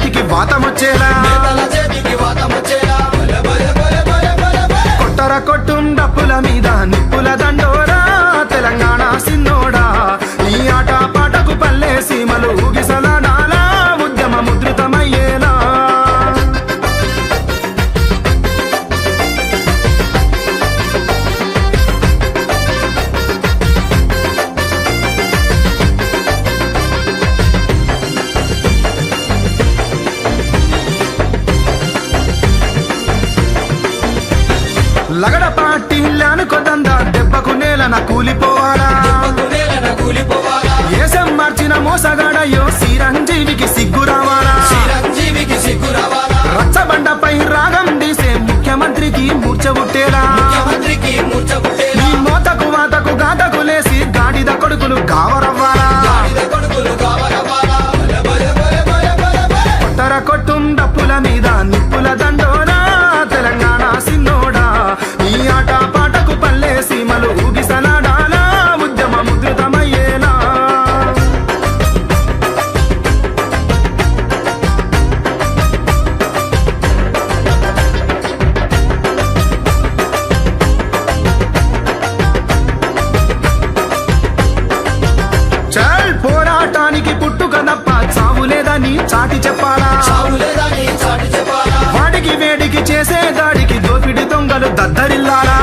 చేతికి వాతం వచ్చేలా? కొట్టర కొట్టుండ? லகட பாட்டில் లేదని చాటి చెప్పాలా? వాడికి వేడికి చేసే దాడికి దోపిడి దొంగలు దద్దరిల్లారా